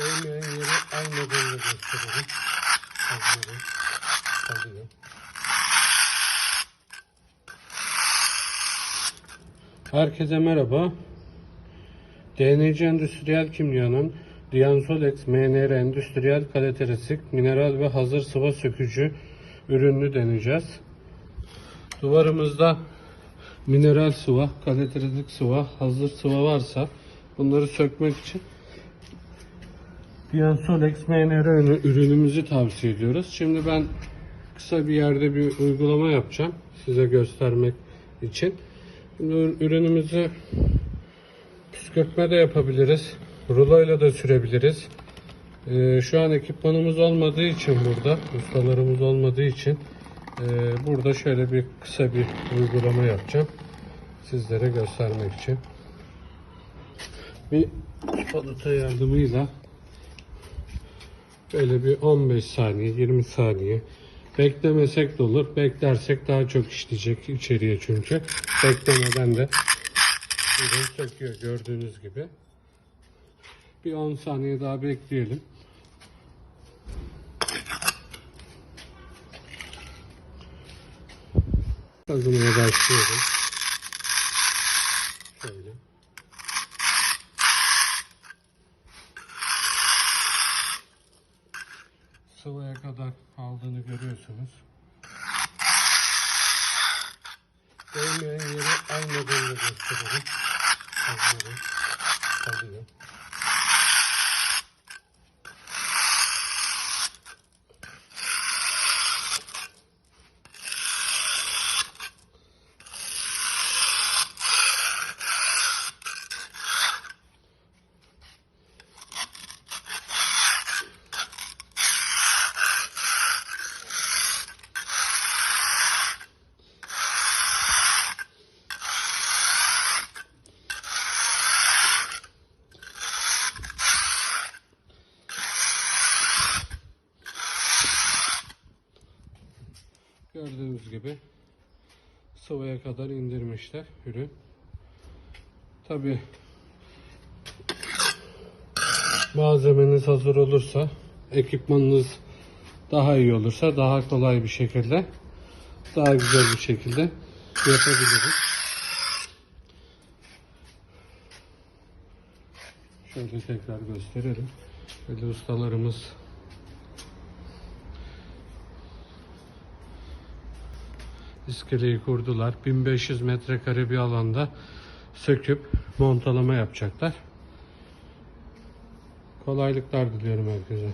Değmeyen yeri almadığını gösterelim. Kalıyor. Kalıyor. Herkese merhaba. DNC Endüstriyel Kimya'nın Diansolex MNR Endüstriyel Kalitesik Mineral ve Hazır Sıva Sökücü ürününü deneyeceğiz. Duvarımızda mineral sıva, kalitesik sıva, hazır sıva varsa bunları sökmek için Diansolex MNR ürünü- ürünümüzü tavsiye ediyoruz. Şimdi ben kısa bir yerde bir uygulama yapacağım size göstermek için. Ürünümüzü püskürtme de yapabiliriz. Ruloyla da sürebiliriz. Ee, şu an ekipmanımız olmadığı için burada, ustalarımız olmadığı için e, burada şöyle bir kısa bir uygulama yapacağım. Sizlere göstermek için. Bir spatula yardımıyla böyle bir 15 saniye, 20 saniye beklemesek de olur. Beklersek daha çok işleyecek içeriye çünkü. Beklemeden de ürün söküyor gördüğünüz gibi. Bir 10 saniye daha bekleyelim. Kazımaya başlıyorum. Şöyle. Sıvıya kadar aldığını görüyorsunuz. Değmeyen yeri almadığını gösterelim. Kalıyor. Kalıyor. Gördüğünüz gibi sıvıya kadar indirmişler ürün. Tabi malzemeniz hazır olursa ekipmanınız daha iyi olursa daha kolay bir şekilde daha güzel bir şekilde yapabiliriz. Şöyle tekrar gösterelim. Böyle ustalarımız iskeleyi kurdular. 1500 metrekare bir alanda söküp montalama yapacaklar. Kolaylıklar diliyorum herkese.